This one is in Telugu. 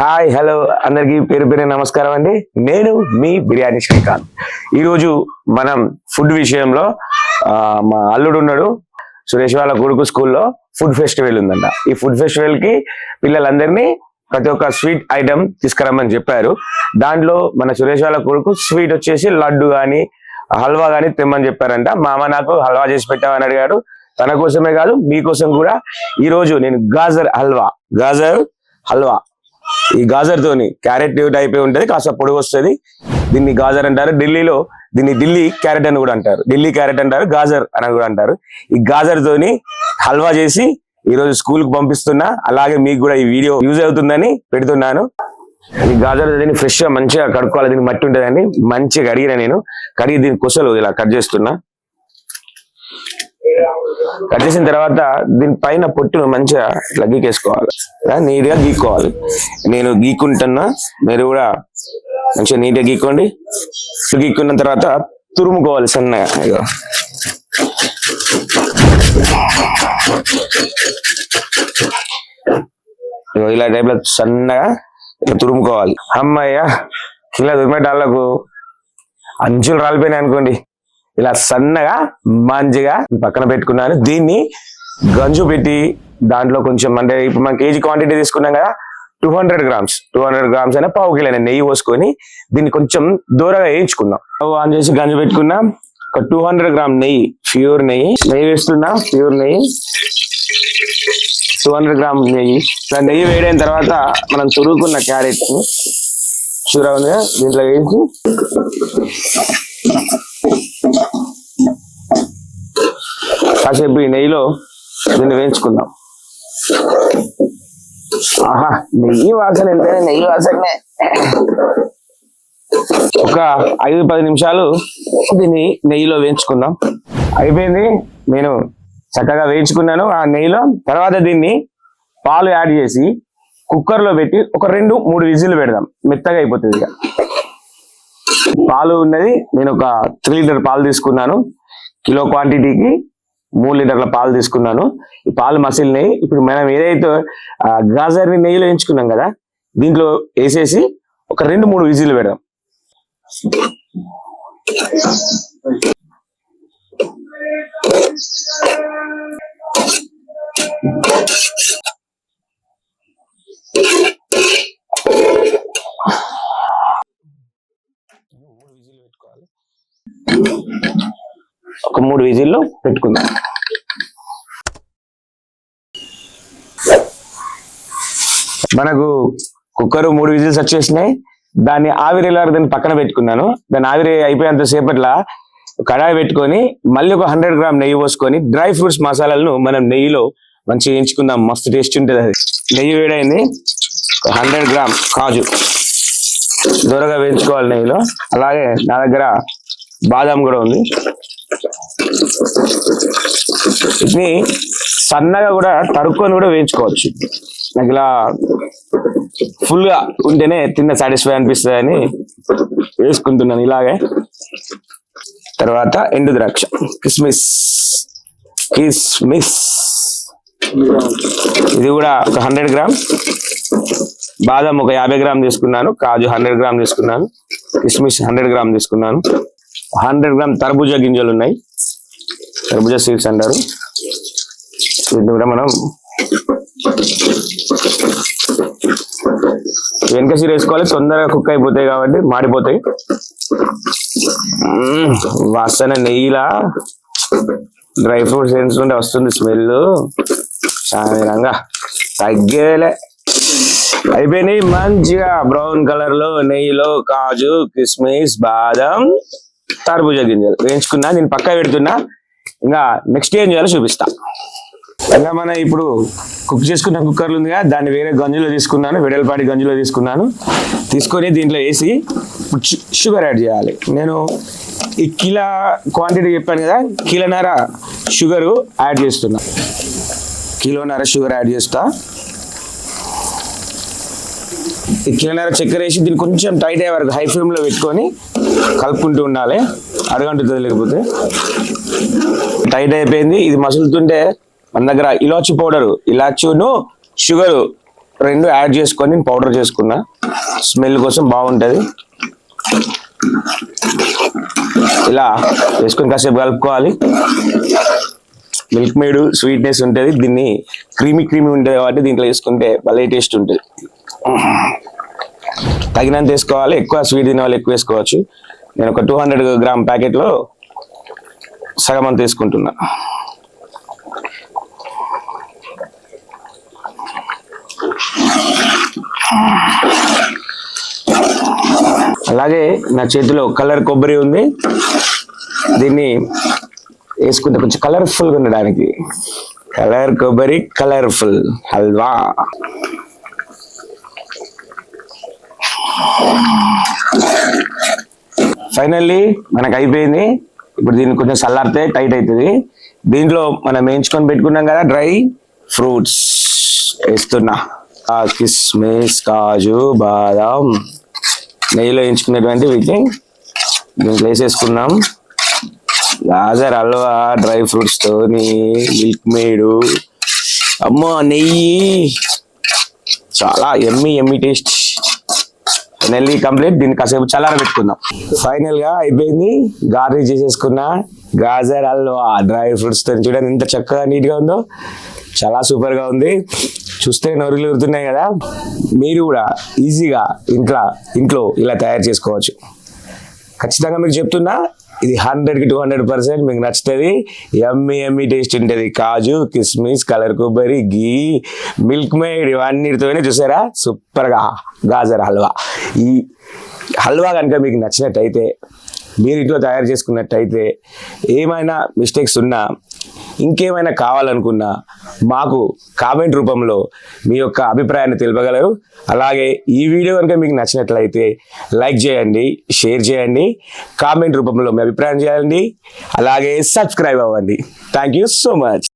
Hi hello. అందరికి పేరు పేరు నమస్కారం అండి. నేను మీ బిర్యానీ శ్రీకాంత్. ఈరోజు మనం ఫుడ్ విషయంలో మా అల్లుడు ఉన్నాడు సురేష్ వాళ్ళ కొడుకు స్కూల్లో ఫుడ్ ఫెస్టివల్ ఉందంట. ఈ ఫుడ్ ఫెస్టివల్కి పిల్లలందరినీ ప్రతి ఒక్క స్వీట్ ఐటమ్ తీసుకురమ్మని చెప్పారు. దాంట్లో మన సురేష్ వాళ్ళ కొడుకు స్వీట్ వచ్చేసి లడ్డు గాని హల్వా గాని తెమ్మని చెప్పారంట. మామ నాకు హల్వా చేసి పెట్టామని అడిగాడు. తన కోసమే కాదు మీకోసం కూడా ఈ రోజు నేను గాజర్ హల్వా గాజర్ హల్వా ఈ గాజర్ తోని క్యారెట్ టైప్ ఉంటది కాస్త పొడుగు వస్తుంది. దీన్ని గాజర్ అంటారు. ఢిల్లీలో దీన్ని ఢిల్లీ క్యారెట్ అని కూడా అంటారు. ఢిల్లీ క్యారెట్ అంటారు గాజర్ అని కూడా అంటారు. ఈ గాజర్ తోని హల్వా చేసి ఈ రోజు స్కూల్కు పంపిస్తున్నా. అలాగే మీకు కూడా ఈ వీడియో యూజ్ అవుతుందని పెడుతున్నాను. ఈ గాజర్ దీన్ని ఫ్రెష్గా మంచిగా కడుక్కోవాలి. దీన్ని మట్టి ఉంటుందని మంచిగా కడిగిన నేను. కడిగి దీని కొసలు ఇలా కట్ చేస్తున్నా. కట్ చేసిన తర్వాత దీని పైన పొట్టును మంచిగా ఇట్లా గీకేసుకోవాలి. నీట్గా గీక్కోవాలి. నేను గీక్కుంటున్నా మీరు కూడా మంచిగా నీట్గా గీక్కోండి. గీక్కున్న తర్వాత తురుముకోవాలి సన్నగా. ఇగో. ఇగో ఇలా టైప్లో సన్నగా ఇట్లా తురుముకోవాలి. అమ్మయ్య ఇలా తురిమేటాళ్ళకు అంచులు రాలిపోయినాయి అనుకోండి. ఇలా సన్నగా మంచిగా పక్కన పెట్టుకున్నాను. దీన్ని గంజు పెట్టి దాంట్లో కొంచెం అంటే ఇప్పుడు మనం కేజీ క్వాంటిటీ తీసుకున్నాం కదా two hundred grams two hundred grams అయినా పావు కిలో నెయ్యి పోసుకొని దీన్ని కొంచెం దూరంగా వేయించుకున్నాం ఆన్ చేసి గంజు పెట్టుకున్నాం ఒక టూ హండ్రెడ్ గ్రామ్ నెయ్యి ప్యూర్ నెయ్యి. నెయ్యి వేస్తున్నా ప్యూర్ నెయ్యి. టూ హండ్రెడ్ గ్రామ్ నెయ్యి. ఇలా నెయ్యి వేడైన తర్వాత మనం చురుకున్న క్యారెట్ చూర దీంట్లో వేసి కాసేపు ఈ నెయ్యిలో దీన్ని వేయించుకుందాం. ఆహా నెయ్యి వాసన ఎంతైనా నెయ్యి వాసనే. ఒక ఐదు పది నిమిషాలు దీన్ని నెయ్యిలో వేయించుకుందాం. అయిపోయింది. నేను చక్కగా వేయించుకున్నాను ఆ నెయ్యిలో. తర్వాత దీన్ని పాలు యాడ్ చేసి కుక్కర్లో పెట్టి ఒక రెండు మూడు విజిల్ పెడదాం. మెత్తగా అయిపోతుంది ఇక. పాలు ఉన్నది. నేను ఒక త్రీ లీటర్ పాలు తీసుకున్నాను. కిలో క్వాంటిటీకి మూడు లీటర్ల పాలు తీసుకున్నాను. ఈ పాలు మసిలినాయి. ఇప్పుడు మనం ఏదైతే గాజర్ని నెయ్యిలో ఎంచుకున్నాం కదా దీంట్లో వేసేసి ఒక రెండు మూడు విజిల్ పెడదాం. ఒక మూడు విజిల్లో పెట్టుకుందాం. మనకు కుక్కర్ మూడు విజిల్స్ వచ్చేసినాయి. దాన్ని ఆవిరి దాన్ని పక్కన పెట్టుకున్నాను. దాన్ని ఆవిరి అయిపోయేంత సేపట్లా కడాయి పెట్టుకొని మళ్ళీ ఒక హండ్రెడ్ గ్రామ్ నెయ్యి పోసుకొని డ్రై ఫ్రూట్స్ మసాలాలను మనం నెయ్యిలో మంచిగా వేయించుకుందాం మస్తు టేస్ట్ ఉంటుంది అది. నెయ్యి వేడైంది. హండ్రెడ్ గ్రామ్ కాజు. దూరగా వేయించుకోవాలి నెయ్యిలో. అలాగే నా దగ్గర బాదాం కూడా ఉంది. ఇది సన్నగా కూడా తరుక్కొని కూడా వేయించుకోవచ్చు. నాకు ఇలా ఫుల్గా ఉంటేనే తిన్న సాటిస్ఫై అనిపిస్తుంది అని వేసుకుంటున్నాను ఇలాగే. తర్వాత ఎండు ద్రాక్ష. కిస్మిస్. కిస్మిస్. ఇది కూడా ఒక హండ్రెడ్ గ్రామ్. బాదం ఒక యాభై గ్రామ్ తీసుకున్నాను. కాజు హండ్రెడ్ గ్రామ్ తీసుకున్నాను. కిస్మిస్ హండ్రెడ్ గ్రామ్ తీసుకున్నాను. హండ్రెడ్ గ్రామ్ తర్బూజా గింజలు ఉన్నాయి. తర్బూజా సీడ్స్ అంటారు. వీటిని కూడా మనం వెనక సీర వేసుకోవాలి. తొందరగా కుక్ అయిపోతాయి కాబట్టి మాడిపోతాయి. వాసన నెయ్యిలా. డ్రై ఫ్రూట్స్ వేసుకుంటే వస్తుంది స్మెల్. చాలా తగ్గేలే అయిపోయినాయి మంచిగా బ్రౌన్ కలర్లో నెయ్యిలో కాజు కిస్మిస్ బాదం. తర్బూజా గింజలు వేయించుకున్నా నేను పక్క పెడుతున్నా. ఇంకా నెక్స్ట్ ఏం చేయాలో చూపిస్తా. ఇంకా మన ఇప్పుడు కుక్ చేసుకున్న కుక్కర్లు ఉంది కదా దాన్ని వేరే గంజులో తీసుకున్నాను వెడల్పాటి గంజులో తీసుకున్నాను. తీసుకొని దీంట్లో వేసి షుగర్ యాడ్ చేయాలి. నేను ఈ కిలో క్వాంటిటీ చెప్పాను కదా కిలోన్నర షుగరు యాడ్ చేస్తున్నా. కిలోన్నర షుగర్ యాడ్ చేస్తా. ఈ కిలోన్నర చక్కెర వేసి దీన్ని కొంచెం టైట్ అయ్యే వరకు హై ఫ్లేమ్లో పెట్టుకొని కలుపుకుంటూ ఉండాలి. అడగంటుంది లేకపోతే టైట్ అయిపోయింది. ఇది మసులుతుంటే మన దగ్గర ఇలాచి పౌడరు ఇలాచును షుగరు రెండు యాడ్ చేసుకొని పౌడర్ చేసుకున్నా స్మెల్ కోసం బాగుంటుంది. ఇలా వేసుకొని కాసేపు కలుపుకోవాలి. మిల్క్ మేడ్ స్వీట్నెస్ ఉంటుంది. దీన్ని క్రీమీ క్రీమీ ఉంటుంది కాబట్టి దీంట్లో వేసుకుంటే భలే టేస్ట్ ఉంటుంది. తగినంత వేసుకోవాలి ఎక్కువ స్వీట్ తినే వాళ్ళు ఎక్కువ వేసుకోవచ్చు. నేను ఒక టూ హండ్రెడ్ గ్రామ్ ప్యాకెట్లో సగం అంత తీసుకుంటున్నా. అలాగే నా చేతిలో కలర్ కొబ్బరి ఉంది. దీన్ని వేసుకుంటే కొంచెం కలర్ఫుల్గా ఉండడానికి. కలర్ కొబ్బరి కలర్ఫుల్ హల్వా. ఫైనల్లీ మనకు అయిపోయింది. ఇప్పుడు దీన్ని కొంచెం చల్లారితే టైట్ అవుతుంది. దీంట్లో మనం వేయించుకొని పెట్టుకున్నాం కదా డ్రై ఫ్రూట్స్. వేస్తున్నా. కిస్మిస్ కాజు బాదం. నెయ్యిలో వేయించుకున్నటువంటి వీటిని దీంట్లో వేసేసుకున్నాం. గాజర్ హల్వా డ్రై ఫ్రూట్స్తో మిల్క్ మేడు. అమ్మో నెయ్యి. చాలా ఎమ్మి ఎమ్మి టేస్ట్. నెల్లీ కంప్లీట్ దీన్ని కాసేపు చల్లార పెట్టుకుందాం. ఫైనల్గా అయిపోయింది. గార్నిష్ చేసేసుకున్న. గాజర్ హల్వా డ్రై ఫ్రూట్స్తో చూడండి ఎంత చక్కగా నీట్గా ఉందో. చాలా సూపర్గా ఉంది. చూస్తే నొరుగులు ఉరుతున్నాయి కదా. మీరు కూడా ఈజీగా ఇంట్లో ఇంట్లో ఇలా తయారు చేసుకోవచ్చు. ఖచ్చితంగా మీకు చెప్తున్నా ఇది హండ్రెడ్కి టూ హండ్రెడ్ పర్సెంట్ మీకు నచ్చుతుంది. ఎమ్మి ఎమ్మి టేస్ట్ ఉంటుంది. కాజు కిస్మిస్ కలర్ కొబ్బరి గీ మిల్క్ మేడ్ ఇవన్నీతోనే చూసారా? సూపర్గా. గాజర్ హల్వా. ఈ హల్వా కనుక మీకు నచ్చినట్టయితే మీరు ఇంట్లో తయారు చేసుకున్నట్టయితే ఏమైనా మిస్టేక్స్ ఉన్నా ఇంకేమైనా కావాలనుకున్నా మాకు కామెంట్ రూపంలో మీ యొక్క అభిప్రాయాన్ని తెలుపగలరు. అలాగే ఈ వీడియో కనుక మీకు నచ్చినట్లయితే లైక్ చేయండి షేర్ చేయండి కామెంట్ రూపంలో మీ అభిప్రాయం చేయండి అలాగే సబ్స్క్రైబ్ అవ్వండి. Thank you so much